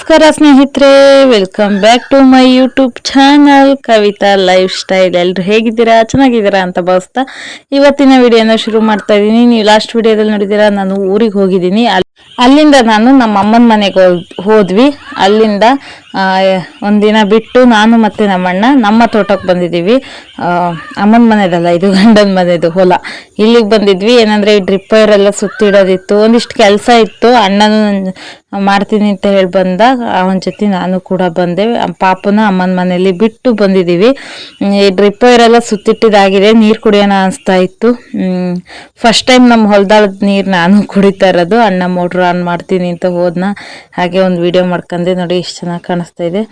ನಮಸ್ಕಾರ ಸ್ನೇಹಿತರೆ welcome back to my YouTube channel Kavitha lifestyle ಎಲ್ಲರೂ ಹೇಗಿದ್ದೀರಾ? ಚೆನ್ನಾಗಿದ್ದೀರಾ ಅಂತ ಭಾವಿಸ್ತಾ ಇವತ್ತಿನ ವಿಡಿಯೋನ ಶುರು ಮಾಡ್ತಾ ಇದ್ದೀನಿ. ನೀವು ಲಾಸ್ಟ್ ವಿಡಿಯೋದಲ್ಲಿ ನೋಡಿದ್ದೀರಾ, ನಾನು ಊರಿಗೆ ಹೋಗಿದ್ದೀನಿ. ಅಲ್ಲಿ ಅಲ್ಲಿಂದ ನಾನು ನಮ್ಮ ಅಮ್ಮನ ಮನೆಗೆ ಹೋದ್ವಿ. ಅಲ್ಲಿಂದ ಒಂದಿನ ಬಿಟ್ಟು ನಾನು ಮತ್ತೆ ನಮ್ಮಣ್ಣ, ನಮ್ಮ ತೋಟಕ್ಕೆ ಬಂದಿದ್ದೀವಿ. ಅಮ್ಮನ ಮನೆದಲ್ಲ, ಇದು ಗಂಡನ ಮನೆದು ಹೊಲ. ಇಲ್ಲಿಗೆ ಬಂದಿದ್ವಿ, ಏನಂದರೆ ಈ ಡ್ರಿಪ್ ವೈರ್ ಎಲ್ಲ ಸುತ್ತಿಡೋದಿತ್ತು, ಒಂದಿಷ್ಟು ಕೆಲಸ ಇತ್ತು, ಅಣ್ಣನು ಮಾಡ್ತೀನಿ ಅಂತ ಹೇಳಿ ಬಂದ, ಅವನ ಜೊತೆ ನಾನು ಕೂಡ ಬಂದೆ. ಪಾಪನ ಅಮ್ಮನ ಮನೆಯಲ್ಲಿ ಬಿಟ್ಟು ಬಂದಿದ್ದೀವಿ. ಈ ಡ್ರಿಪ್ ವೈರ್ ಎಲ್ಲ ಸುತ್ತಿಟ್ಟಿದಾಗಿದೆ ನೀರು ಕುಡಿಯೋಣ ಅನಿಸ್ತಾ ಇತ್ತು. ಫಸ್ಟ್ ಟೈಮ್ ನಮ್ಮ ಹೊಲದಾಳದ ನೀರು ನಾನು ಕುಡಿತಾ ಇರೋದು, ಅಣ್ಣ ಮೋಟ್ರ್ ಆನ್ ಮಾಡ್ತೀನಿ ಅಂತ ಹೋದ್ನ. ಹಾಗೆ ಒಂದು ವಿಡಿಯೋ ಮಾಡ್ಕೊಂಡೆ ನೋಡಿ, ಎಷ್ಟು ಚೆನ್ನಾಗಿ ಕಾಣಿಸ್ತಾ ಇದೆ.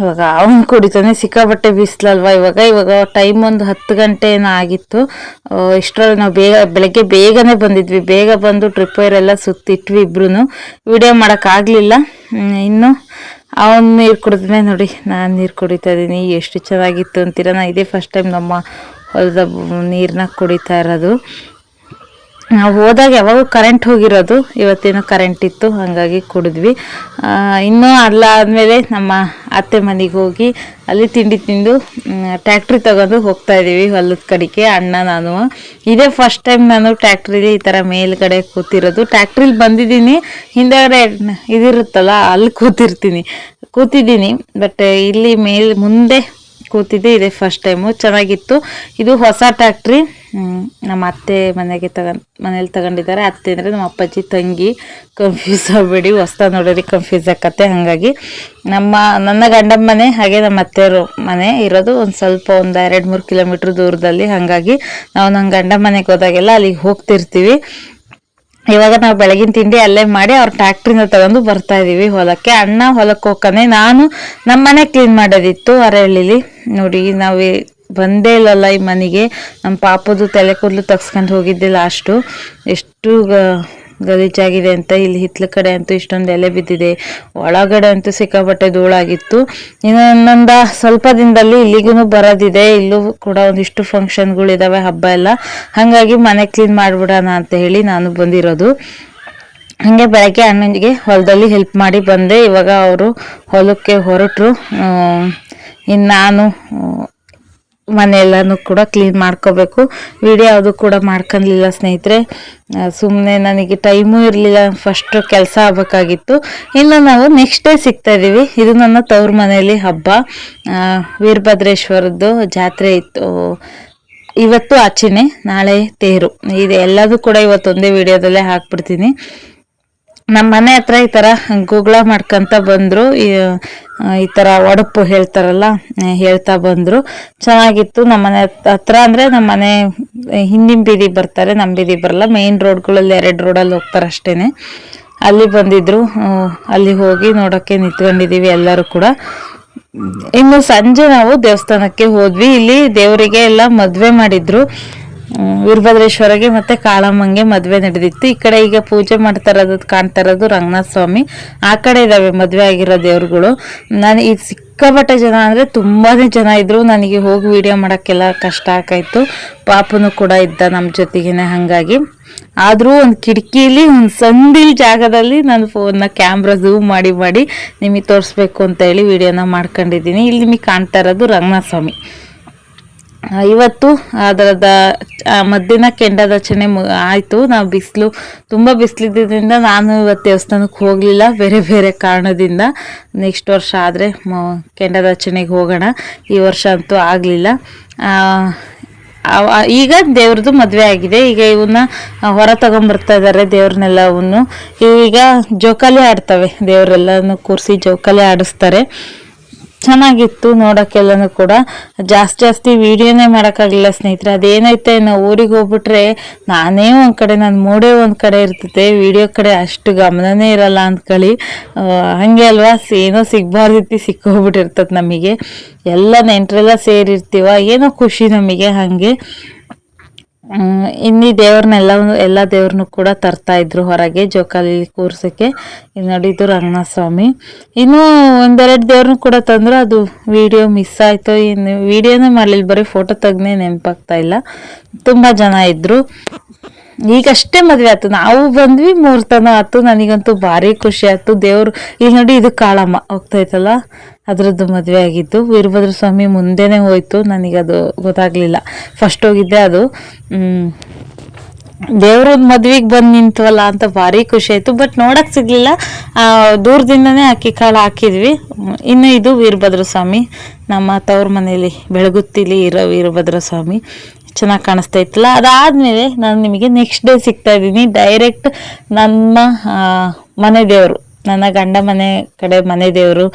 ಇವಾಗ ಅವನು ಕುಡಿತಾನೆ ಸಿಕ್ಕಾಬಟ್ಟೆ ಬಿಸಿಲಲ್ವಾ? ಇವಾಗ ಇವಾಗ ಟೈಮ್ ಒಂದು ಹತ್ತು ಗಂಟೆ ಏನೋ ಆಗಿತ್ತು ಇಷ್ಟರಲ್ಲಿ ನಾವು ಬೇಗ, ಬೆಳಗ್ಗೆ ಬೇಗನೆ ಬಂದಿದ್ವಿ. ಬೇಗ ಬಂದು ಟ್ರಿಪ್ ವೈರ್ ಎಲ್ಲ ಸುತ್ತಿಟ್ವಿ ಇಬ್ರು ವಿಡಿಯೋ ಮಾಡೋಕ್ಕಾಗಲಿಲ್ಲ ಇನ್ನು ಅವನು ನೀರು ಕುಡಿದ್ಮೇಲೆ ನೋಡಿ, ನಾನು ನೀರು ಕುಡಿತಾ ಇದ್ದೀನಿ ಎಷ್ಟು ಚೆನ್ನಾಗಿತ್ತು ಅಂತೀರ? ನಾ ಇದೇ ಫಸ್ಟ್ ಟೈಮ್ ನಮ್ಮ ಹೊಲದ ನೀರನ್ನ ಕುಡಿತಾ ಇರೋದು. ನಾವು ಹೋದಾಗ ಯಾವಾಗೂ ಕರೆಂಟ್ ಹೋಗಿರೋದು. ಇವತ್ತೇನೋ ಕರೆಂಟ್ ಇತ್ತು, ಹಾಗಾಗಿ ಕುಡಿದ್ವಿ. ಇನ್ನೂ ಅಲ್ಲ ಆದಮೇಲೆ ನಮ್ಮ ಅತ್ತೆ ಮನೆಗೆ ಹೋಗಿ ಅಲ್ಲಿ ತಿಂಡಿ ತಿಂದು ಟ್ಯಾಕ್ಟ್ರಿ ತಗೊಂಡು ಹೋಗ್ತಾ ಇದ್ದೀವಿ ಹೊಲದ ಕಡೆಗೆ, ಅಣ್ಣ ನಾನು. ಇದೇ ಫಸ್ಟ್ ಟೈಮ್ ನಾನು ಟ್ಯಾಕ್ಟ್ರಿಗೆ ಈ ಥರ ಮೇಲ್ಗಡೆ ಕೂತಿರೋದು. ಟ್ಯಾಕ್ಟ್ರಿಲಿ ಬಂದಿದ್ದೀನಿ, ಹಿಂದೆಗಡೆ ಇದಿರುತ್ತಲ್ಲ, ಅಲ್ಲಿ ಕೂತಿರ್ತೀನಿ. ಕೂತಿದ್ದೀನಿ ಬಟ್ ಇಲ್ಲಿ ಮೇಲ್, ಮುಂದೆ ಕೂತಿದ್ದೆ, ಇದೆ ಫಸ್ಟ್ ಟೈಮು ಚೆನ್ನಾಗಿತ್ತು. ಇದು ಹೊಸ ಟ್ಯಾಕ್ಟ್ರಿ ನಮ್ಮ ಅತ್ತೆ ಮನೆಗೆ ತಗೊಂಡ್ ಮನೇಲಿ ತಗೊಂಡಿದ್ದಾರೆ. ಅತ್ತೆ ಅಂದರೆ ನಮ್ಮ ಅಪ್ಪಾಜಿ ತಂಗಿ. ಕನ್ಫ್ಯೂಸ್ ಆಗಬೇಡಿ ಹೊಸ್ತ ನೋಡೋರಿ ಕನ್ಫ್ಯೂಸ್ ಆಕತ್ತೆ ಹಾಗಾಗಿ ನಮ್ಮ, ನನ್ನ ಗಂಡನ ಮನೆ ಹಾಗೆ ನಮ್ಮ ಅತ್ತೆಯವರು ಮನೆ ಇರೋದು ಒಂದು ಸ್ವಲ್ಪ ಒಂದು ಎರಡು ಮೂರು ಕಿಲೋಮೀಟ್ರ್ ದೂರದಲ್ಲಿ. ಹಾಗಾಗಿ ನಾವು ನನ್ನ ಗಂಡನ ಮನೆಗೆ ಹೋದಾಗೆಲ್ಲ ಅಲ್ಲಿಗೆ ಹೋಗ್ತಿರ್ತೀವಿ. ಇವಾಗ ನಾವು ಬೆಳಗಿನ ತಿಂಡಿ ಅಲ್ಲೇ ಮಾಡಿ ಅವ್ರ ಟ್ಯಾಕ್ಟ್ರಿಂದ ತಗೊಂಡು ಬರ್ತಾ ಇದೀವಿ ಹೊಲಕ್ಕೆ. ಅಣ್ಣ ಹೊಲಕ್ಕೆ ಹೋಗ್ಕನೆ ನಾನು ನಮ್ಮ ಮನೆ ಕ್ಲೀನ್ ಮಾಡೋದಿತ್ತು ಅರಹಳ್ಳಿಲಿ ನೋಡಿ, ನಾವು ಬಂದೇ ಇಲ್ಲಲ್ಲ ಈ ಮನೆಗೆ. ನಮ್ಮ ಪಾಪದು ತಲೆ ಕೂದಲು ತಗ್ಸ್ಕೊಂಡು ಹೋಗಿದ್ದೆ ಲಾಸ್ಟು ಎಷ್ಟು ಗಲೀಜಾಗಿದೆ ಅಂತ ಇಲ್ಲಿ ಹಿತ್ಲ ಕಡೆ ಅಂತೂ ಇಷ್ಟೊಂದು ಎಲೆ ಬಿದ್ದಿದೆ. ಒಳಗಡೆ ಅಂತೂ ಸಿಕ್ಕಾಪಟ್ಟೆ ಧೂಳಾಗಿತ್ತು. ಇನ್ನು ಇನ್ನೊಂದು ಸ್ವಲ್ಪ ದಿನದಲ್ಲಿ ಇಲ್ಲಿಗೂ ಬರೋದಿದೆ. ಇಲ್ಲೂ ಕೂಡ ಒಂದಿಷ್ಟು ಫಂಕ್ಷನ್ಗಳಿದಾವೆ ಹಬ್ಬ ಎಲ್ಲ. ಹಾಗಾಗಿ ಮನೆ ಕ್ಲೀನ್ ಮಾಡಿಬಿಡೋಣ ಅಂತ ಹೇಳಿ ನಾನು ಬಂದಿರೋದು. ಹಾಗೆ ಬೆಳಗ್ಗೆ ಅಣ್ಣನಿಗೆ ಹೊಲದಲ್ಲಿ ಹೆಲ್ಪ್ ಮಾಡಿ ಬಂದೆ. ಇವಾಗ ಅವರು ಹೊಲಕ್ಕೆ ಹೊರಟರು. ಇನ್ನು ನಾನು ಮನೆಯೆಲ್ಲನೂ ಕೂಡ ಕ್ಲೀನ್ ಮಾಡ್ಕೋಬೇಕು. ವಿಡಿಯೋ ಯಾವುದು ಕೂಡ ಮಾಡ್ಕೊಂಡಿಲ್ಲ ಸ್ನೇಹಿತರೆ. ಸುಮ್ಮನೆ ನನಗೆ ಟೈಮು ಇರಲಿಲ್ಲ ಫಸ್ಟ್ ಕೆಲಸ ಆಗಬೇಕಾಗಿತ್ತು. ಇನ್ನು ನಾವು ನೆಕ್ಸ್ಟ್ ಡೇ ಸಿಗ್ತಾ ಇದ್ದೀವಿ ಇದು ನನ್ನ ತವ್ರ ಮನೆಯಲ್ಲಿ ಹಬ್ಬ. ವೀರಭದ್ರೇಶ್ವರದ್ದು ಜಾತ್ರೆ ಇತ್ತು. ಇವತ್ತು ಆಚೆನೆ, ನಾಳೆ ತೇರು. ಇದು ಎಲ್ಲದೂ ಕೂಡ ಇವತ್ತೊಂದೇ ವಿಡಿಯೋದಲ್ಲೇ ಹಾಕ್ಬಿಡ್ತೀನಿ. ನಮ್ಮ ಮನೆ ಹತ್ರ ಈ ಥರ ಗುಗ್ಳ ಮಾಡ್ಕೊಂತ ಬಂದರು. ಈ ಥರ ಒಡಪು ಹೇಳ್ತಾರಲ್ಲ ಹೇಳ್ತಾ ಬಂದರು. ಚೆನ್ನಾಗಿತ್ತು. ನಮ್ಮ ಮನೆ ಹತ್ರ ಅಂದರೆ ನಮ್ಮ ಮನೆ ಹಿಂದಿನ ಬೀದಿ ಬರ್ತಾರೆ ನಮ್ಮ ಬೀದಿ ಬರಲ್ಲ. ಮೇನ್ ರೋಡ್ಗಳಲ್ಲಿ ಎರಡು ರೋಡಲ್ಲಿ ಹೋಗ್ತಾರೆ ಅಷ್ಟೇ ಅಲ್ಲಿ ಬಂದಿದ್ರು. ಅಲ್ಲಿ ಹೋಗಿ ನೋಡೋಕ್ಕೆ ನಿಂತ್ಕೊಂಡಿದ್ದೀವಿ ಎಲ್ಲರೂ ಕೂಡ. ಇನ್ನು ಸಂಜೆ ನಾವು ದೇವಸ್ಥಾನಕ್ಕೆ ಹೋದ್ವಿ. ಇಲ್ಲಿ ದೇವರಿಗೆ ಎಲ್ಲ ಮದುವೆ ಮಾಡಿದ್ರು. ವೀರಭದ್ರೇಶ್ವರಗೆ ಮತ್ತೆ ಕಾಳಮ್ಮಂಗೆ ಮದುವೆ ನಡೆದಿತ್ತು. ಈ ಕಡೆ ಈಗ ಪೂಜೆ ಮಾಡ್ತಾ ಇರೋದು ಕಾಣ್ತಾ ಇರೋದು ರಂಗನಾಥ ಸ್ವಾಮಿ ಆ ಕಡೆ ಇದಾವೆ ಮದುವೆ ಆಗಿರೋ ದೇವ್ರುಗಳು. ನಾನು ಈ ಸಿಕ್ಕಾಪಟ್ಟೆ ಜನ ಅಂದ್ರೆ ತುಂಬಾನೇ ಜನ ಇದ್ರು. ನನಗೆ ಹೋಗಿ ವಿಡಿಯೋ ಮಾಡೋಕ್ಕೆಲ್ಲ ಕಷ್ಟ ಆಕಾಯ್ತು ಪಾಪನು ಕೂಡ ಇದ್ದ ನಮ್ಮ ಜೊತೆಗೇನೆ ಹಾಗಾಗಿ. ಆದರೂ ಒಂದು ಕಿಟಕಿಲಿ, ಒಂದು ಸಂದಿಲ್ ಜಾಗದಲ್ಲಿ ನಾನು ಫೋನ್ನ ಕ್ಯಾಮ್ರಾ ಝೂಮ್ ಮಾಡಿ ಮಾಡಿ ನಿಮಗೆ ತೋರಿಸ್ಬೇಕು ಅಂತ ಹೇಳಿ ವಿಡಿಯೋನ ಮಾಡ್ಕೊಂಡಿದ್ದೀನಿ. ಇಲ್ಲಿ ನಿಮಗೆ ಕಾಣ್ತಾ ಇರೋದು ರಂಗನಾಥ ಸ್ವಾಮಿ ಇವತ್ತು ಅದರದ ಮದ್ದಿನ ಮಧ್ಯಾಹ್ನ ರಚನೆ ಆಯಿತು. ನಾವು ಬಿಸಿಲು, ತುಂಬ ಬಿಸಿಲಿದ್ದರಿಂದ ನಾನು ಇವತ್ತು ದೇವಸ್ಥಾನಕ್ಕೆ ಹೋಗಲಿಲ್ಲ, ಬೇರೆ ಬೇರೆ ಕಾರಣದಿಂದ. ನೆಕ್ಸ್ಟ್ ವರ್ಷ ಆದರೆ ರಚನೆಗೆ ಹೋಗೋಣ. ಈ ವರ್ಷ ಅಂತೂ ಆಗಲಿಲ್ಲ. ಈಗ ದೇವ್ರದ್ದು ಮದುವೆ ಆಗಿದೆ. ಈಗ ಇವನ್ನ ಹೊರ ತಗೊಂಡ್ಬರ್ತಾ ಇದ್ದಾರೆ ದೇವ್ರನ್ನೆಲ್ಲವನ್ನು ಈಗ ಜೋಕಾಲಿ ಆಡ್ತವೆ ದೇವರೆಲ್ಲನೂ ಕೂರಿಸಿ ಜೋಕಾಲಿ ಆಡಿಸ್ತಾರೆ. ಚೆನ್ನಾಗಿತ್ತು ನೋಡೋಕ್ಕೆಲ್ಲನೂ ಕೂಡ. ಜಾಸ್ತಿ ಜಾಸ್ತಿ ವಿಡಿಯೋನೇ ಮಾಡೋಕ್ಕಾಗಲಿಲ್ಲ ಸ್ನೇಹಿತರೆ. ಅದೇನೈತೆ, ನಾವು ಊರಿಗೆ ಹೋಗ್ಬಿಟ್ರೆ ನಾನೇ ಒಂದು ಕಡೆ ನನ್ನ ಮೂಡೇ ಒಂದು ಕಡೆ ಇರ್ತದೆ ವಿಡಿಯೋ ಕಡೆ ಅಷ್ಟು ಗಮನನೇ ಇರಲ್ಲ ಅಂದ್ಕೊಳ್ಳಿ. ಹಾಗೆ ಅಲ್ವಾ? ಏನೋ ಸಿಗ್ಬಾರ್ದಿತ್ತು ಸಿಕ್ಕೋಗ್ಬಿಟ್ಟಿರ್ತದೆ ನಮಗೆ. ಎಲ್ಲ ನೆಂಟರೆಲ್ಲ ಸೇರಿರ್ತೀವ. ಏನೋ ಖುಷಿ ನಮಗೆ ಹಾಗೆ. ಇನ್ನಿ ದೇವ್ರನ್ನೆಲ್ಲ ಎಲ್ಲ ದೇವ್ರನ್ನು ಕೂಡ ತರ್ತಾ ಇದ್ರು ಹೊರಗೆ ಜೋಕಾಲಿ ಕೂರ್ಸಕ್ಕೆ. ಇಲ್ಲಿ ರಂಗನಾಥ ಸ್ವಾಮಿ ಇನ್ನು ಒಂದೆರಡು ದೇವ್ರನ್ನ ಕೂಡ ತಂದ್ರು, ಅದು ವಿಡಿಯೋ ಮಿಸ್ ಆಯ್ತು. ಇನ್ನು ವಿಡಿಯೋನೇ ಮಾಡಲಿಲ್ಲ, ಬರೀ ಫೋಟೋ ತೆಗ್ನೇ ನೆನಪಾಗ್ತಾ ಇಲ್ಲ. ತುಂಬ ಜನ ಇದ್ರು. ಈಗಷ್ಟೇ ಮದುವೆ ಆಯ್ತು. ನಾವು ಬಂದ್ವಿ ಮುಹೂರ್ತನ ಆಯ್ತು. ನನಗಂತೂ ಭಾರಿ ಖುಷಿ ಆಯ್ತು. ದೇವ್ರು ಈಗ ನೋಡಿ ಇದು ಕಾಳಮ್ಮ ಹೋಗ್ತೈತಲ್ಲ ಅದರದ್ದು ಮದುವೆ ಆಗಿತ್ತು ವೀರಭದ್ರ ಸ್ವಾಮಿ ಮುಂದೆನೆ ಹೋಯ್ತು. ನನಗದು ಗೊತ್ತಾಗ್ಲಿಲ್ಲ. ಫಸ್ಟ್ ಹೋಗಿದ್ದೆ ಅದು. ದೇವ್ರದ್ ಮದ್ವಿಗ್ ಬಂದ್ ನಿಂತವಲ್ಲ ಅಂತ ಭಾರಿ ಖುಷಿ ಆಯ್ತು. ಬಟ್ ನೋಡಕ್ ಸಿಗ್ಲಿಲ್ಲ. ದೂರದಿಂದನೇ ಅಕ್ಕಿ ಕಾಳು ಹಾಕಿದ್ವಿ. ಇನ್ನು ಇದು ವೀರಭದ್ರ ಸ್ವಾಮಿ. ನಮ್ಮ ತವ್ರ ಮನೇಲಿ ಬೆಳಗುತ್ತಿಲಿ ಇರೋ ವೀರಭದ್ರ ಸ್ವಾಮಿ. ಚೆನ್ನಾಗಿ ಕಾಣಿಸ್ತಾ ಇತ್ತಲ್ಲ? ಅದಾದ್ಮೇಲೆ ನಾನು ನಿಮಗೆ ನೆಕ್ಸ್ಟ್ ಡೇ ಸಿಗ್ತಾ ಇದ್ದೀನಿ. ಡೈರೆಕ್ಟ್ ನಮ್ಮ ಮನೆ ದೇವರು ನನ್ನ ಗಂಡ ಮನೆ ಕಡೆ ಮನೆ ದೇವರು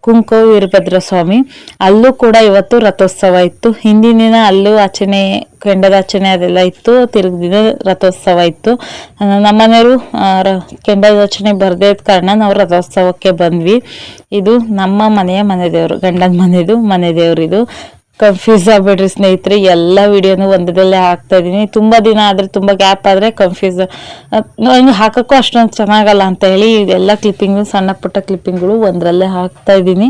ಕುಂಕೋ ವೀರಭದ್ರ ಸ್ವಾಮಿ. ಅಲ್ಲೂ ಕೂಡ ಇವತ್ತು ರಥೋತ್ಸವ ಇತ್ತು. ಹಿಂದಿನ ದಿನ ಅಲ್ಲೂ ಆಚರಣೆ ಕೆಂಡದ ಆಚರಣೆ ಅದೆಲ್ಲ ಇತ್ತು. ತಿರುಗ ದಿನ ರಥೋತ್ಸವ ಇತ್ತು. ನಮ್ಮ ನಮ್ಮನೆಯವರು ಆ, ರ- ಕೆಂಡದ ಆಚರಣೆ ಬರದೇ ಇದ್ದ ಕಾರಣ ನಾವು ರಥೋತ್ಸವಕ್ಕೆ ಬಂದ್ವಿ. ಇದು ನಮ್ಮ ಮನೆಯ ಮನೆ ದೇವರು ಗಂಡನ ಮನೆಯದು ಮನೆ ದೇವರು ಇದು ಕನ್ಫ್ಯೂಸ್ ಆಗ್ಬೇಡ್ರಿ ಸ್ನೇಹಿತರೆ, ಎಲ್ಲ ವಿಡಿಯೋನು ಒಂದದಲ್ಲೇ ಹಾಕ್ತಾ ಇದ್ದೀನಿ ತುಂಬ ದಿನ ಆದರೆ ತುಂಬ ಗ್ಯಾಪ್ ಆದರೆ ಕನ್ಫ್ಯೂಸ್ ಇನ್ನು ಹಾಕೋಕ್ಕೂ ಅಷ್ಟೊಂದು ಚೆನ್ನಾಗಲ್ಲ ಅಂತ ಹೇಳಿ ಎಲ್ಲ ಕ್ಲಿಪ್ಪಿಂಗು ಸಣ್ಣ ಪುಟ್ಟ ಕ್ಲಿಪ್ಪಿಂಗ್ಗಳು ಒಂದರಲ್ಲೇ ಹಾಕ್ತಾ ಇದ್ದೀನಿ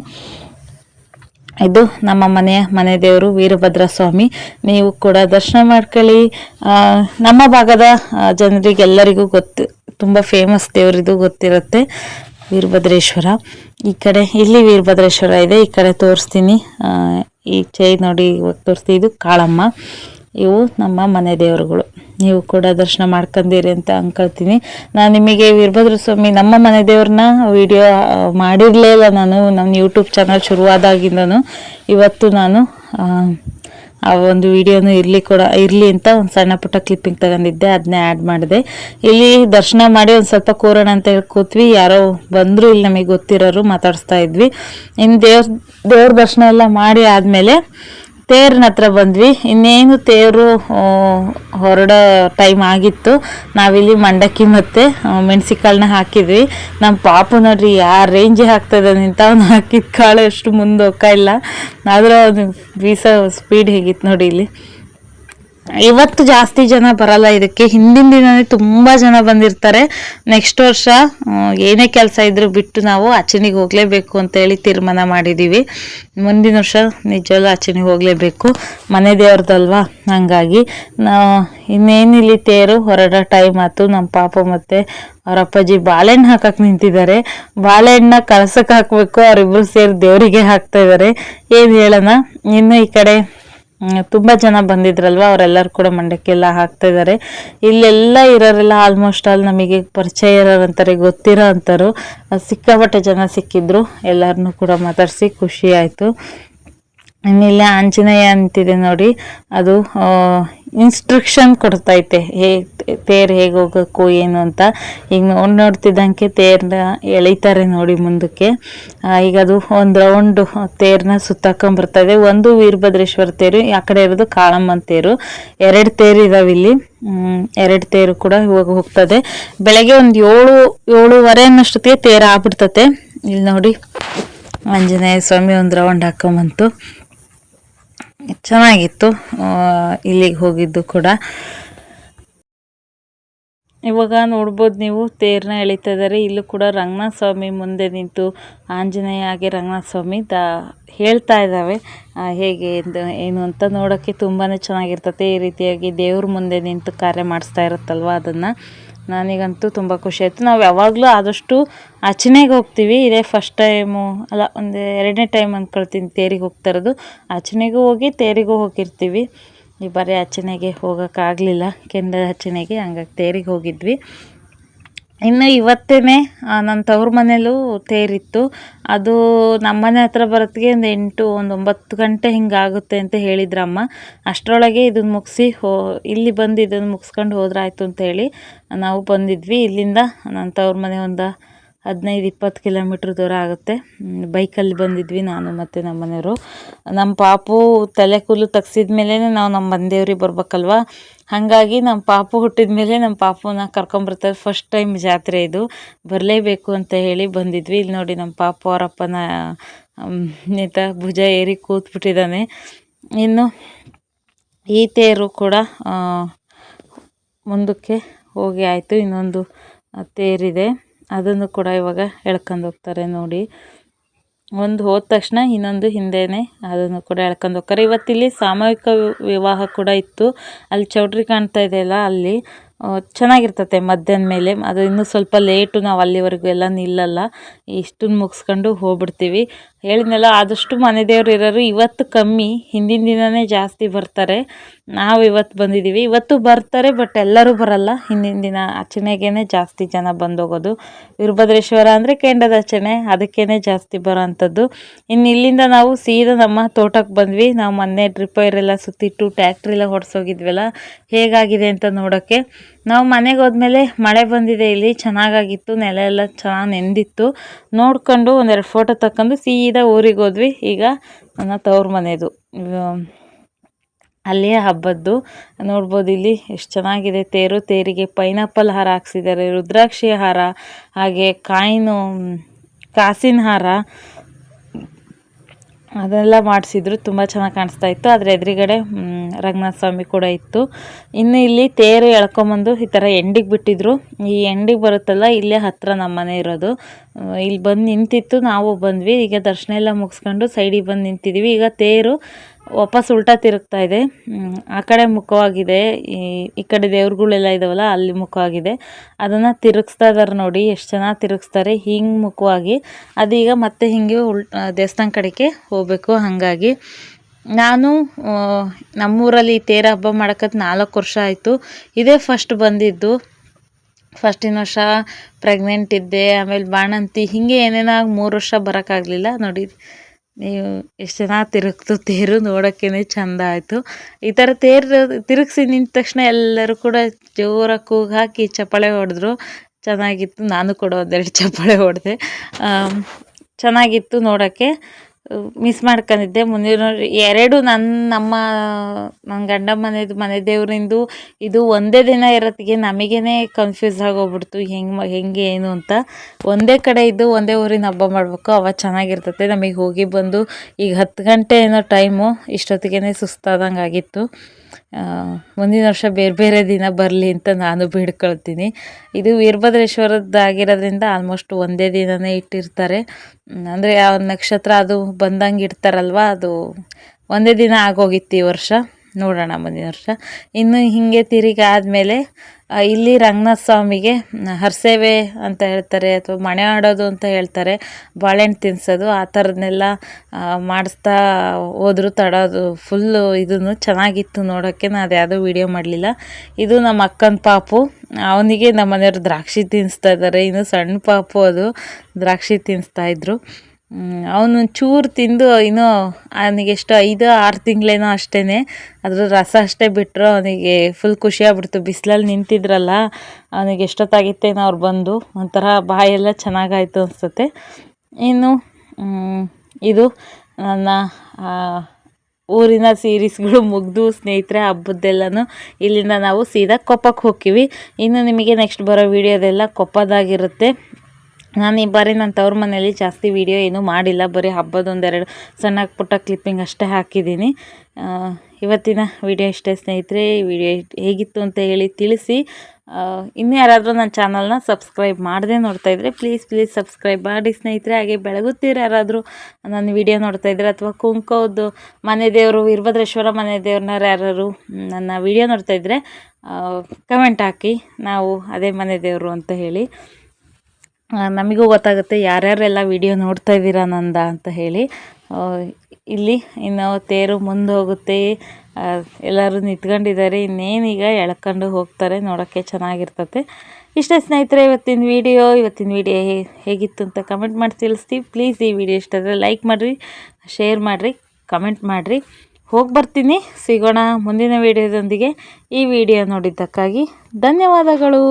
ಇದು ನಮ್ಮ ಮನೆಯ, ಮನೆ ದೇವರು ವೀರಭದ್ರ ಸ್ವಾಮಿ. ನೀವು ಕೂಡ ದರ್ಶನ ಮಾಡ್ಕೊಳ್ಳಿ. ನಮ್ಮ ಭಾಗದ ಜನರಿಗೆಲ್ಲರಿಗೂ ಗೊತ್ತು, ತುಂಬ ಫೇಮಸ್ ದೇವರಿದು ಗೊತ್ತಿರುತ್ತೆ ವೀರಭದ್ರೇಶ್ವರ. ಈ ಕಡೆ, ಇಲ್ಲಿ ವೀರಭದ್ರೇಶ್ವರ ಇದೆ, ಈ ಕಡೆ ತೋರಿಸ್ತೀನಿ. ಈ ಚೈ ನೋಡಿ ಇವಾಗ ತೋರಿಸ್ತೀವಿ. ಇದು ಕಾಳಮ್ಮ. ಇವು ನಮ್ಮ ಮನೆ ದೇವರುಗಳು. ನೀವು ಕೂಡ ದರ್ಶನ ಮಾಡ್ಕೊಂಡಿರಿ ಅಂತ ಅನ್ಕೊಳ್ತೀನಿ. ನಾನು ನಿಮಗೆ ವೀರಭದ್ರ ಸ್ವಾಮಿ ನಮ್ಮ ಮನೆ ದೇವ್ರನ್ನ ವಿಡಿಯೋ ಮಾಡಿರಲೇ ಇಲ್ಲ ನಾನು. ನನ್ನ ಯೂಟ್ಯೂಬ್ ಚಾನಲ್ ಶುರುವಾದಾಗಿಂದನು ಇವತ್ತು ನಾನು ಆ, ಒಂದು ವಿಡಿಯೋನು ಇರಲಿ ಕೂಡ ಇರಲಿ ಅಂತ ಒಂದು ಸಣ್ಣ ಪುಟ್ಟ ಕ್ಲಿಪ್ಪಿಂಗ್ ತಗೊಂಡಿದ್ದೆ ಅದನ್ನೇ ಆ್ಯಡ್ ಮಾಡಿದೆ. ಇಲ್ಲಿ ದರ್ಶನ ಮಾಡಿ ಒಂದು ಸ್ವಲ್ಪ ಕೂರೋಣ ಅಂತ ಹೇಳಿ ಕೂತ್ವಿ. ಯಾರೋ ಬಂದರು ಇಲ್ಲಿ ನಮಗೆ ಗೊತ್ತಿರೋರು ಮಾತಾಡಿಸ್ತಾ ಇದ್ವಿ. ಇನ್ನು ದೇವ್ರ ದೇವ್ರ ದರ್ಶನ ಎಲ್ಲ ಮಾಡಿ ಆದಮೇಲೆ ತೇರಿನ ಹತ್ರ ಬಂದ್ವಿ. ಇನ್ನೇನು ತೇರು ಹೊರಡೋ ಟೈಮ್ ಆಗಿತ್ತು. ನಾವಿಲ್ಲಿ ಮಂಡಕ್ಕಿ ಮತ್ತು ಮೆಣಸಿಕಾಳನ್ನ ಹಾಕಿದ್ವಿ. ನಮ್ಮ ಪಾಪು ನೋಡ್ರಿ, ಆ ರೇಂಜಿಗೆ ಹಾಕ್ತದೆ ಅಂತ ಅವ್ನು ಹಾಕಿದ ಕಾಳು ಅಷ್ಟು ಮುಂದೆ ಹೋಗ್ತಾ ಇಲ್ಲ. ಆದರೂ ಅದು ಬೀಸೋ ಸ್ಪೀಡ್ ಹೇಗಿತ್ತು ನೋಡಿ ಇಲ್ಲಿ. ಇವತ್ತು ಜಾಸ್ತಿ ಜನ ಬರಲ್ಲ. ಇದಕ್ಕೆ ಹಿಂದಿನ ದಿನನೇ ತುಂಬ ಜನ ಬಂದಿರ್ತಾರೆ. ನೆಕ್ಸ್ಟ್ ವರ್ಷ ಏನೇ ಕೆಲಸ ಇದ್ರೂ ಬಿಟ್ಟು ನಾವು ಅಚ್ಚನಿಗೆ ಹೋಗಲೇಬೇಕು ಅಂತೇಳಿ ತೀರ್ಮಾನ ಮಾಡಿದ್ದೀವಿ ಮುಂದಿನ ವರ್ಷ ನಿಜವಲ್ಲೂ ಅಚ್ಚನಿಗೆ ಹೋಗಲೇಬೇಕು. ಮನೆ ದೇವ್ರದಲ್ವಾ? ಹಂಗಾಗಿ, ನಾ ಇನ್ನೇನಿಲ್ಲಿ ತೇರು, ಹೊರಡೋ ಟೈಮ್ ಆಯ್ತು ನಮ್ಮ ಪಾಪ ಮತ್ತು ಅವ್ರ ಅಪ್ಪಾಜಿ ಬಾಳೆಹಣ್ಣು ಹಾಕಕ್ಕೆ ನಿಂತಿದ್ದಾರೆ. ಬಾಳೆಹಣ್ಣ ಕಳ್ಸಕ್ಕೆ ಹಾಕಬೇಕು ಅವರಿಬ್ಬರು ಸೇರಿ ದೇವರಿಗೆ ಹಾಕ್ತಾ ಇದ್ದಾರೆ ಏನು ಹೇಳೋಣ? ಇನ್ನು ಈ ಕಡೆ ತುಂಬಾ ಜನ ಬಂದಿದ್ರಲ್ವಾ? ಅವರೆಲ್ಲರೂ ಕೂಡ ಮಂಡಕ್ಕೆಲ್ಲ ಹಾಕ್ತಾ ಇದ್ದಾರೆ ಇಲ್ಲೆಲ್ಲ ಇರೋರೆಲ್ಲ ಆಲ್ಮೋಸ್ಟ್ ಆಲ್ ನಮಗೆ ಪರಿಚಯ ಇರೋರಂತಾರೆ ಗೊತ್ತಿರೋ ಅಂತಾರು ಸಿಕ್ಕಾಪಟ್ಟೆ ಜನ ಸಿಕ್ಕಿದ್ರು. ಎಲ್ಲರನ್ನೂ ಕೂಡ ಮಾತಾಡಿಸಿ ಖುಷಿ ಆಯಿತು. ಇನ್ನಿಲ್ಲ ಆಂಜನೇಯ ಅಂತಿದೆ ನೋಡಿ. ಅದು ಇನ್ಸ್ಟ್ರಕ್ಷನ್ ಕೊಡ್ತೈತೆ. ಹೇಗೆ ತೇರು ಹೇಗೆ ಹೋಗಬೇಕು ಏನು ಅಂತ. ಈಗ ನೋಡಿ ನೋಡ್ತಿದ್ದಂಗೆ ತೇರನ್ನ ಎಳಿತಾರೆ ನೋಡಿ ಮುಂದಕ್ಕೆ. ಈಗ ಅದು ಒಂದು ರೌಂಡ್ ತೇರನ್ನ ಸುತ್ತಾಕೊಂಬರ್ತದೆ. ಒಂದು ವೀರಭದ್ರೇಶ್ವರ ತೇರು, ಆ ಕಡೆ ಇರೋದು ಕಾಳಮ್ಮನ ತೇರು. ಎರಡು ತೇರು ಇದಾವೆ ಇಲ್ಲಿ. ಎರಡು ತೇರು ಕೂಡ ಇವಾಗ ಹೋಗ್ತದೆ. ಬೆಳಗ್ಗೆ ಒಂದು ಏಳು, ಏಳುವರೆ ಅನ್ನೋಷ್ಟೊತ್ತಿಗೆ ತೇರು ಆಗ್ಬಿಡ್ತತೆ. ಇಲ್ಲಿ ನೋಡಿ, ಆಂಜನೇಯ ಸ್ವಾಮಿ ಒಂದು ರೌಂಡ್ ಹಾಕೊಂಬಂತು. ಚೆನ್ನಾಗಿತ್ತು. ಇಲ್ಲಿಗೆ ಹೋಗಿದ್ದು ಕೂಡ. ಇವಾಗ ನೋಡ್ಬೋದು ನೀವು ತೇರನ್ನ ಎಳಿತಾ ಇದ್ದಾರೆ. ಇಲ್ಲೂ ಕೂಡ ರಂಗನಾಥ ಸ್ವಾಮಿ ಮುಂದೆ ನಿಂತು ಆಂಜನೇಯ ಹಾಗೆ ರಂಗನಾಥ ಸ್ವಾಮಿ ದ, ಹೇಳ್ತಾ ಇದ್ದಾವೆ. ಹೇಗೆ ಏನು ಅಂತ ನೋಡೋಕ್ಕೆ ತುಂಬಾ ಚೆನ್ನಾಗಿರ್ತತೆ. ಈ ರೀತಿಯಾಗಿ ದೇವ್ರ ಮುಂದೆ ನಿಂತು ಕಾರ್ಯ ಮಾಡಿಸ್ತಾ ಇರುತ್ತಲ್ವ ಅದನ್ನು. ನನಗಂತೂ ತುಂಬ ಖುಷಿ ಆಯಿತು. ನಾವು ಯಾವಾಗಲೂ ಆದಷ್ಟು ಆಚನೆಗೆ ಹೋಗ್ತೀವಿ. ಇದೇ ಫಸ್ಟ್ ಟೈಮು ಅಲ್ಲ, ಒಂದು ಎರಡನೇ ಟೈಮ್ ಅಂದ್ಕೊಳ್ತೀನಿ ತೇರಿಗೆ ಹೋಗ್ತಾ ಇರೋದು. ಆಚನೆಗೂ ಹೋಗಿ ತೇರಿಗೂ ಹೋಗಿರ್ತೀವಿ. ಈ ಬಾರಿ ಆಚನೆಗೆ ಹೋಗೋಕ್ಕಾಗಲಿಲ್ಲ ಕೆಂದ ಆಚನೆಗೆ ಹಂಗಾಗಿ ತೇರಿಗೆ ಹೋಗಿದ್ವಿ. ಇನ್ನು ಇವತ್ತೇ ನನ್ನ ತವ್ರ ಮನೇಲೂ ತೇರಿತ್ತು. ಅದು ನಮ್ಮ ಮನೆ ಹತ್ರ ಬರೋತ್ತಿಗೆ ಒಂದು ಎಂಟು, ಒಂದು ಒಂಬತ್ತು ಗಂಟೆ ಹಿಂಗಾಗುತ್ತೆ ಅಂತ ಹೇಳಿದ್ರಮ್ಮ. ಅಷ್ಟರೊಳಗೆ ಇದನ್ನು ಮುಗಿಸಿ ಹೋ, ಇಲ್ಲಿ ಬಂದು ಇದನ್ನು ಮುಗಿಸ್ಕೊಂಡು ಹೋದ್ರಾಯ್ತು ಅಂತ ಹೇಳಿ ನಾವು ಬಂದಿದ್ವಿ. ಇಲ್ಲಿಂದ ನನ್ನ ತವ್ರ ಮನೆ ಒಂದು ಹದಿನೈದು ಇಪ್ಪತ್ತು ಕಿಲೋಮೀಟ್ರ್ ದೂರ ಆಗುತ್ತೆ. ಬೈಕಲ್ಲಿ ಬಂದಿದ್ವಿ ನಾನು ಮತ್ತು ನಮ್ಮ ಮನೆಯವರು. ನಮ್ಮ ಪಾಪು ತಲೆ ಕೂದಲು ತೆಗ್ಸಿದ ಮೇಲೆ ನಾವು ನಮ್ಮ ಬಂದೇವ್ರಿಗೆ ಬರ್ಬೇಕಲ್ವ? ಹಾಗಾಗಿ ನಮ್ಮ ಪಾಪು ಹುಟ್ಟಿದ ಮೇಲೆ ನಮ್ಮ ಪಾಪುನ ಕರ್ಕೊಂಬರ್ತಾರೆ ಫಸ್ಟ್ ಟೈಮ್ ಜಾತ್ರೆ ಇದು. ಬರಲೇಬೇಕು ಅಂತ ಹೇಳಿ ಬಂದಿದ್ವಿ. ಇಲ್ಲಿ ನೋಡಿ ನಮ್ಮ ಪಾಪು ಅವರಪ್ಪನ ನೇತ ಭುಜ ಏರಿ ಕೂತ್ಬಿಟ್ಟಿದ್ದಾನೆ. ಇನ್ನು ಈ ತೇರು ಕೂಡ ಮುಂದಕ್ಕೆ ಹೋಗಿ ಆಯಿತು. ಇನ್ನೊಂದು ತೇರಿದೆ. ಅದನ್ನು ಕೂಡ ಇವಾಗ ಎಳ್ಕೊಂಡು ಹೋಗ್ತಾರೆ ನೋಡಿ. ಒಂದು ಹೋದ ತಕ್ಷಣ ಇನ್ನೊಂದು ಹಿಂದೆನೆ ಅದನ್ನು ಕೂಡ ಎಳ್ಕೊಂಡು ಹೋಗ್ತಾರೆ. ಇವತ್ತಿಲ್ಲಿ ಸಾಮೂಹಿಕ ವಿವಾಹ ಕೂಡ ಇತ್ತು. ಅಲ್ಲಿ ಚೌಟ್ರಿ ಕಾಣ್ತಾ ಇದೆಯಲ್ಲ ಅಲ್ಲಿ. ಚೆನ್ನಾಗಿರ್ತತೆ ಮಧ್ಯಾಹ್ನ ಮೇಲೆ. ಅದು ಇನ್ನೂ ಸ್ವಲ್ಪ ಲೇಟು ನಾವು ಅಲ್ಲಿವರೆಗೂ ಎಲ್ಲ ನಿಲ್ಲಲ್ಲ. ಇಷ್ಟನ್ನು ಮುಗಿಸ್ಕೊಂಡು ಹೋಗ್ಬಿಡ್ತೀವಿ. ಹೇಳಿದ್ನಲ್ಲ, ಆದಷ್ಟು ಮನೆ ದೇವ್ರು ಇರೋರು ಇವತ್ತು ಕಮ್ಮಿ. ಹಿಂದಿನ ದಿನವೇ ಜಾಸ್ತಿ ಬರ್ತಾರೆ. ನಾವು ಇವತ್ತು ಬಂದಿದ್ದೀವಿ ಇವತ್ತು ಬರ್ತಾರೆ ಬಟ್ ಎಲ್ಲರೂ ಬರಲ್ಲ. ಹಿಂದಿನ ದಿನ ಅರ್ಚನೆಗೇ ಜಾಸ್ತಿ ಜನ ಬಂದೋಗೋದು. ವೀರಭದ್ರೇಶ್ವರ ಅಂದರೆ ಕೆಂಡದಾಚರಣೆ ಅದಕ್ಕೇ ಜಾಸ್ತಿ ಬರೋ ಅಂಥದ್ದು ಇನ್ನು ಇಲ್ಲಿಂದ ನಾವು ಸೀದಾ ನಮ್ಮ ತೋಟಕ್ಕೆ ಬಂದ್ವಿ. ನಾವು ಮೊನ್ನೆ ಡ್ರಿಪ್ಪೈರೆಲ್ಲ ಸುತ್ತಿಟ್ಟು ಸುತ್ತಿಟ್ಟು ಟ್ಯಾಕ್ಟ್ರೆಲ್ಲ ಹೊಡೆಸೋಗಿದ್ವಲ್ಲ, ಹೇಗಾಗಿದೆ ಅಂತ ನೋಡೋಕ್ಕೆ ನಾವು ಮನೆಗೆ ಹೋದ್ಮೇಲೆ ಮಳೆ ಬಂದಿದೆ ಇಲ್ಲಿ, ಚೆನ್ನಾಗಾಗಿತ್ತು ನೆಲ ಎಲ್ಲ ಚೆನ್ನಾಗಿ ನೆಂದಿತ್ತು. ನೋಡ್ಕೊಂಡು ಒಂದೆರಡು ಫೋಟೋ ತಕ್ಕೊಂಡು ಸೀದಾ ಊರಿಗೆ ಹೋದ್ವಿ. ಈಗ ನನ್ನ ತವ್ರ ಇವ- ಅಲ್ಲಿಯೇ ಹಬ್ಬದ್ದು. ನೋಡ್ಬೋದು ಇಲ್ಲಿ ಎಷ್ಟು ಚೆನ್ನಾಗಿದೆ. ತೇರು, ತೇರಿಗೆ ಪೈನಾಪಲ್ ಹಾರ ಹಾಕ್ಸಿದ್ದಾರೆ. ರುದ್ರಾಕ್ಷಿ ಹಾರ, ಹಾಗೆ ಕಾಯಿನು, ಕಾಸಿನ ಹಾರ. ಅದೆಲ್ಲ ಮಾಡಿಸಿದ್ರು, ತುಂಬ ಚೆನ್ನಾಗಿ ಕಾಣಿಸ್ತಾ ಇತ್ತು. ಅದ್ರ ಎದುರುಗಡೆ ರಂಗನಾಥ ಸ್ವಾಮಿ ಕೂಡ ಇತ್ತು. ಇನ್ನು ಇಲ್ಲಿ ತೇರು ಎಳ್ಕೊಂಬಂದು ಈ ಥರ ಎಂಡಿಗೆ ಬಿಟ್ಟಿದ್ರು. ಈ ಎಂಡಿಗೆ ಬರುತ್ತಲ್ಲ, ಇಲ್ಲೇ ಹತ್ತಿರ ನಮ್ಮ ಮನೆ ಇರೋದು. ಇಲ್ಲಿ ಬಂದು ನಿಂತಿತ್ತು, ನಾವು ಬಂದ್ವಿ. ಈಗ ದರ್ಶನ ಎಲ್ಲ ಮುಗಿಸ್ಕೊಂಡು ಸೈಡಿಗೆ ಬಂದು ನಿಂತಿದ್ದೀವಿ ಈಗ ತೇರು ವಾಪಸ್ ಉಲ್ಟಾ ತಿರುಗ್ತಾ ಇದೆ. ಆ ಕಡೆ ಮುಖವಾಗಿದೆ. ಈ ಕಡೆ ದೇವ್ರುಗಳೆಲ್ಲ ಇದಾವಲ್ಲ, ಅಲ್ಲಿ ಮುಖವಾಗಿದೆ. ಅದನ್ನು ತಿರುಗಿಸ್ತಾ ಇದಾರೆ ನೋಡಿ, ಎಷ್ಟು ಚೆನ್ನಾಗಿ ತಿರುಗಿಸ್ತಾರೆ, ಹಿಂಗೆ ಮುಖವಾಗಿ. ಅದೀಗ ಮತ್ತೆ ಹಿಂಗೆ ಉಲ್ ದೇವಸ್ಥಾನ ಕಡೆಗೆ ಹೋಗಬೇಕು ಹಾಗಾಗಿ. ನಾನು ನಮ್ಮೂರಲ್ಲಿ ತೇರು ಹಬ್ಬ ಮಾಡೋಕ್ಕೆ ನಾಲ್ಕು ವರ್ಷ ಆಯಿತು. ಇದೇ ಫಸ್ಟ್ ಬಂದಿದ್ದು. ಫಸ್ಟಿನ ವರ್ಷ ಪ್ರೆಗ್ನೆಂಟ್ ಇದ್ದೆ, ಆಮೇಲೆ ಬಾಣಂತಿ, ಹೀಗೆ ಏನೇನೋ ಮೂರು ವರ್ಷ ಬರೋಕ್ಕಾಗಲಿಲ್ಲ ನೋಡಿ ನೀವು ಎಷ್ಟು ಚೆನ್ನಾಗಿ ತಿರುಗ್ತು, ತೇರು ನೋಡೋಕ್ಕೇ ಚಂದ ಆಯಿತು. ಈ ಥರ ತೇರು ತಿರುಗಿಸಿ ನಿಂತ ತಕ್ಷಣ ಎಲ್ಲರೂ ಕೂಡ ಜೋರಾಗಿ ಕೂಗಿ ಹಾಕಿ ಚಪ್ಪಾಳೆ ಹೊಡೆದ್ರು. ಚೆನ್ನಾಗಿತ್ತು. ನಾನು ಕೂಡ ಒಂದೆರಡು ಚಪ್ಪಾಳೆ ಹೊಡೆದೆ. ಚೆನ್ನಾಗಿತ್ತು ನೋಡೋಕ್ಕೆ. ಮಿಸ್ ಮಾಡ್ಕೊಂಡಿದ್ದೆ. ಮುಂದಿನ ಎರಡು ನನ್ನ ನಮ್ಮ ನನ್ನ ಗಂಡ ಮನೆದು ಮನೆ ದೇವರಿಂದು ಇದು ಒಂದೇ ದಿನ ಇರೋತ್ತಿಗೆ ನಮಗೇನೆ ಕನ್ಫ್ಯೂಸ್ ಆಗೋಗ್ಬಿಡ್ತು. ಹೆಂಗೆ ಹೆಂಗೆ ಏನು ಅಂತ. ಒಂದೇ ಕಡೆ ಇದ್ದು ಒಂದೇ ಊರಿನ ಹಬ್ಬ ಮಾಡಬೇಕು. ಅವಾಗ ಚೆನ್ನಾಗಿರ್ತತೆ. ನಮಗೆ ಹೋಗಿ ಬಂದು ಈಗ ಹತ್ತು ಗಂಟೆ ಏನೋ ಟೈಮು ಇಷ್ಟೊತ್ತಿಗೆ ಸುಸ್ತಾದಂಗೆ ಆಗಿತ್ತು ಮುಂದಿನ ವರ್ಷ ಬೇರೆ ಬೇರೆ ದಿನ ಬರಲಿ ಅಂತ ನಾನು ಬೇಡ್ಕೊಳ್ತೀನಿ. ಇದು ವೀರಭದ್ರೇಶ್ವರದ್ದಾಗಿರೋದ್ರಿಂದ ಆಲ್ಮೋಸ್ಟ್ ಒಂದೇ ದಿನವೇ ಇಟ್ಟಿರ್ತಾರೆ. ಅಂದರೆ ಆ ನಕ್ಷತ್ರ ಅದು ಬಂದಂಗೆ ಇಡ್ತಾರಲ್ವ, ಅದು ಒಂದೇ ದಿನ ಆಗೋಗಿತ್ತು ಈ ವರ್ಷ. ನೋಡೋಣ ಮುಂದಿನ ವರ್ಷ. ಇನ್ನು ಹೀಗೆ ತಿರುಗಿ ಆದಮೇಲೆ ಇಲ್ಲಿ ರಂಗನಾಥ ಸ್ವಾಮಿಗೆ ಹರಸೇವೆ ಅಂತ ಹೇಳ್ತಾರೆ ಅಥವಾ ಮಣೆ ಆಡೋದು ಅಂತ ಹೇಳ್ತಾರೆ. ಬಾಳೆಹಣ್ಣು ತಿನ್ನಿಸೋದು ಆ ಥರದನ್ನೆಲ್ಲ ಮಾಡಿಸ್ತಾ ಹೋದ್ರು, ತಡೋದು ಫುಲ್ಲು ಇದನ್ನು ಚೆನ್ನಾಗಿತ್ತು ನೋಡೋಕ್ಕೆ. ನಾನು ಅದು ವಿಡಿಯೋ ವೀಡಿಯೋ ಮಾಡಲಿಲ್ಲ. ಇದು ನಮ್ಮ ಅಕ್ಕನ ಪಾಪು. ಅವನಿಗೆ ನಮ್ಮ ಮನೆಯವರು ದ್ರಾಕ್ಷಿ ತಿನ್ನಿಸ್ತಾ ಇದ್ದಾರೆ ಇನ್ನು ಸಣ್ಣ ಪಾಪು ಅದು. ದ್ರಾಕ್ಷಿ ತಿನ್ನಿಸ್ತಾ ಇದ್ರು. ಅವನು ಚೂರು ತಿಂದು ಇನ್ನೂ ಅವನಿಗೆಷ್ಟು ಐದು, ಆರು ತಿಂಗಳೇನೋ ಅಷ್ಟೇ ಅದ್ರ ರಸ ಅಷ್ಟೇ ಬಿಟ್ಟರು ಅವನಿಗೆ ಫುಲ್ ಖುಷಿಯಾಗ್ಬಿಡ್ತು ಬಿಸಿಲಲ್ಲಿ ನಿಂತಿದ್ರಲ್ಲ, ಅವನಿಗೆ ಎಷ್ಟೊತ್ತಾಗಿತ್ತೇನೋ ಅವ್ರು ಬಂದು. ಒಂಥರ ಬಾಯೆಲ್ಲ ಚೆನ್ನಾಗಾಯಿತು ಅನಿಸುತ್ತೆ. ಇನ್ನು ಇದು ನನ್ನ ಊರಿನ ಸೀರೀಸ್ಗಳು ಮುಗಿದು ಸ್ನೇಹಿತರೆ, ಹಬ್ಬದ್ದೆಲ್ಲನೂ ಇಲ್ಲಿಂದ ನಾವು ಸೀದಾ ಕೊಪ್ಪಕ್ಕೆ ಹೋಗ್ತೀವಿ. ಇನ್ನು ನಿಮಗೆ ನೆಕ್ಸ್ಟ್ ಬರೋ ವಿಡಿಯೋದೆಲ್ಲ ಕೊಪ್ಪದಾಗಿರುತ್ತೆ. ನಾನು ಈ ಬಾರಿ ನನ್ನ ತವ್ರ ಮನೇಲಿ ಜಾಸ್ತಿ ವೀಡಿಯೋ ಏನೂ ಮಾಡಿಲ್ಲ. ಬರೀ ಹಬ್ಬದೊಂದೆರಡು ಸಣ್ಣ ಪುಟ್ಟ ಕ್ಲಿಪ್ಪಿಂಗ್ ಅಷ್ಟೇ ಹಾಕಿದ್ದೀನಿ. ಇವತ್ತಿನ ವಿಡಿಯೋ ಇಷ್ಟೇ ಸ್ನೇಹಿತರೆ, ಈ ವಿಡಿಯೋ ಹೇಗಿತ್ತು ಅಂತ ಹೇಳಿ ತಿಳಿಸಿ. ಇನ್ನೂ ಯಾರಾದರೂ ನನ್ನ ಚಾನಲ್ನ ಸಬ್ಸ್ಕ್ರೈಬ್ ಮಾಡದೆ ನೋಡ್ತಾ ಇದ್ದರೆ ಪ್ಲೀಸ್ ಪ್ಲೀಸ್ ಸಬ್ಸ್ಕ್ರೈಬ್ ಮಾಡಿ ಸ್ನೇಹಿತರೆ. ಹಾಗೆ ಬೆಳಗುತ್ತೀರ ಯಾರಾದರೂ ನನ್ನ ವಿಡಿಯೋ ನೋಡ್ತಾ ಇದ್ದರೆ ಅಥವಾ ಕುಂಕೋದು ಮನೆ ದೇವರು ವೀರಭದ್ರೇಶ್ವರ ಮನೆ ದೇವ್ರನ್ನ ಯಾರು ನನ್ನ ವಿಡಿಯೋ ನೋಡ್ತಾ ಇದ್ದರೆ ಕಮೆಂಟ್ ಹಾಕಿ. ನಾವು ಅದೇ ಮನೆ ದೇವರು ಅಂತ ಹೇಳಿ. ನಮಗೂ ಗೊತ್ತಾಗುತ್ತೆ ಯಾರ್ಯಾರೆಲ್ಲ ವಿಡಿಯೋ ನೋಡ್ತಾ ಇದ್ದೀರಾ ನಂದ ಅಂತ ಹೇಳಿ. ಇಲ್ಲಿ ಇನ್ನು ತೇರು ಮುಂದೆ ಹೋಗುತ್ತೆ. ಎಲ್ಲರೂ ನಿಂತ್ಕೊಂಡಿದ್ದಾರೆ. ಇನ್ನೇನೀಗ ಎಳ್ಕೊಂಡು ಹೋಗ್ತಾರೆ. ನೋಡೋಕ್ಕೆ ಚೆನ್ನಾಗಿರ್ತತೆ. ಇಷ್ಟೇ ಸ್ನೇಹಿತರೆ, ಇವತ್ತಿನ ವಿಡಿಯೋ ಇವತ್ತಿನ ವಿಡಿಯೋ ಹೇಗಿತ್ತು ಅಂತ ಕಮೆಂಟ್ ಮಾಡಿ ತಿಳಿಸ್ತೀವಿ ಪ್ಲೀಸ್ ಈ ವಿಡಿಯೋ ಇಷ್ಟಾದರೆ ಲೈಕ್ ಮಾಡಿರಿ ಶೇರ್ ಮಾಡಿರಿ ಕಮೆಂಟ್ ಮಾಡಿರಿ. ಹೋಗಿ ಬರ್ತೀನಿ. ಸಿಗೋಣ ಮುಂದಿನ ವಿಡಿಯೋದೊಂದಿಗೆ. ಈ ವಿಡಿಯೋ ನೋಡಿದ್ದಕ್ಕಾಗಿ ಧನ್ಯವಾದಗಳು.